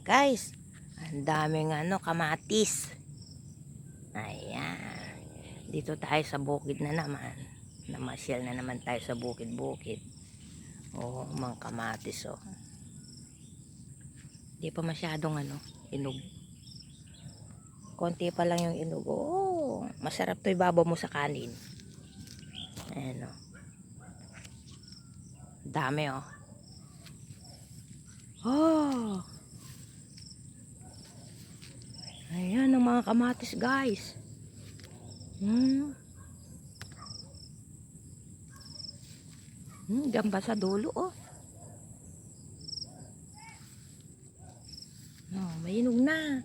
Guys, ang daming ano, kamatis. Ayan. Dito tayo sa bukid na naman. Namasyal na naman tayo sa bukid-bukid. Oo, mga kamatis oh. Di pa masyadong ano, inog. Konti pa lang yung inog. Oo, masarap to ibabaw mo sa kanin. Ayan oh. Dami oh. Oh! Ayan ang mga kamatis guys. Hmm. Hmm, gamba sa dulo oh. Oh, mainog na.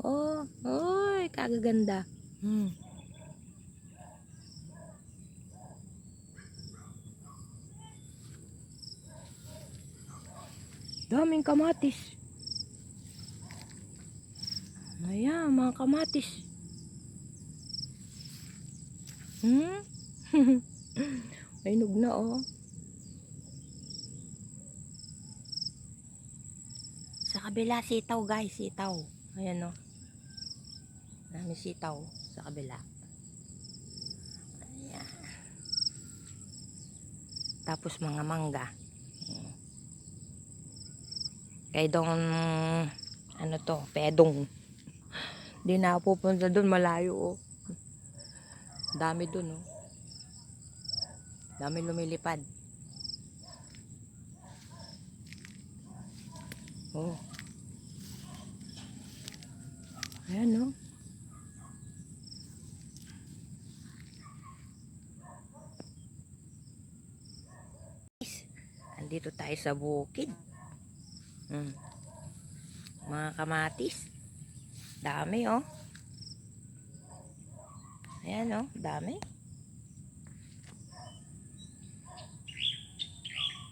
Oh, oy, kagaganda. Hmm. Daming kamatis. Ayan, mga kamatis. Hmm? Mainog na oh. Sa kabila, sitaw guys, sitaw. Ayan oh. Dami sitaw sa kabila. Ayan. Tapos mga mangga. Hmm. Kay dong, ano to, pedong. Hindi na pupunta doon, malayo oh. Dami doon oh. Dami lumilipad. Oh. Ayan oh. Andito tayo sa bukid. Hmm. Mga kamatis. Dami oh. Ayan oh, dami.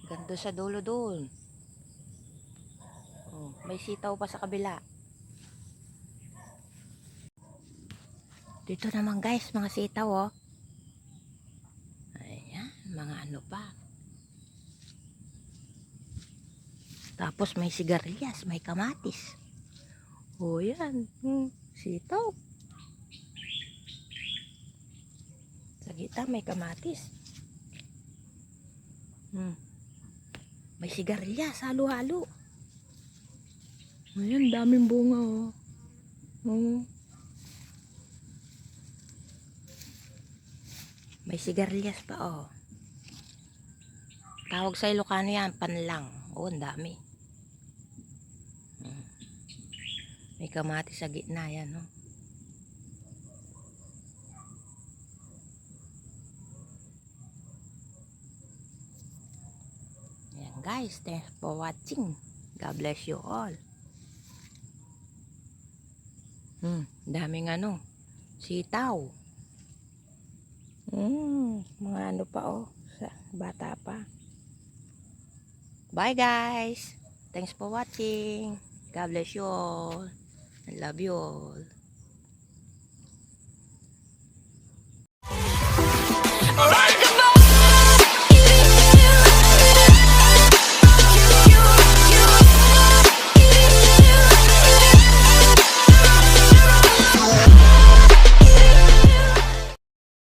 Ganda sa dulo doon. Oh, may sitaw pa sa kabila. Dito naman guys, mga sitaw oh. Ayan, mga ano pa. Tapos may sigarilyas, may kamatis. Oh, yan. Hmm, sitaw. Sa gitna may kamatis. Hmm. May sigarilyas, halo-halo. Ayan, daming bunga oh. Oh. May sigarilyas pa oh. Tawag sa Ilocano yan, panlang. Oh, ang dami. Hmm. May kamatis sa gitna yan, no? Ayan guys, thanks for watching. God bless you all. Hmm, daming ano, sitaw. Hmm, mga ano pa oh, bata pa. Bye guys. Thanks for watching. God bless you all. I love you all.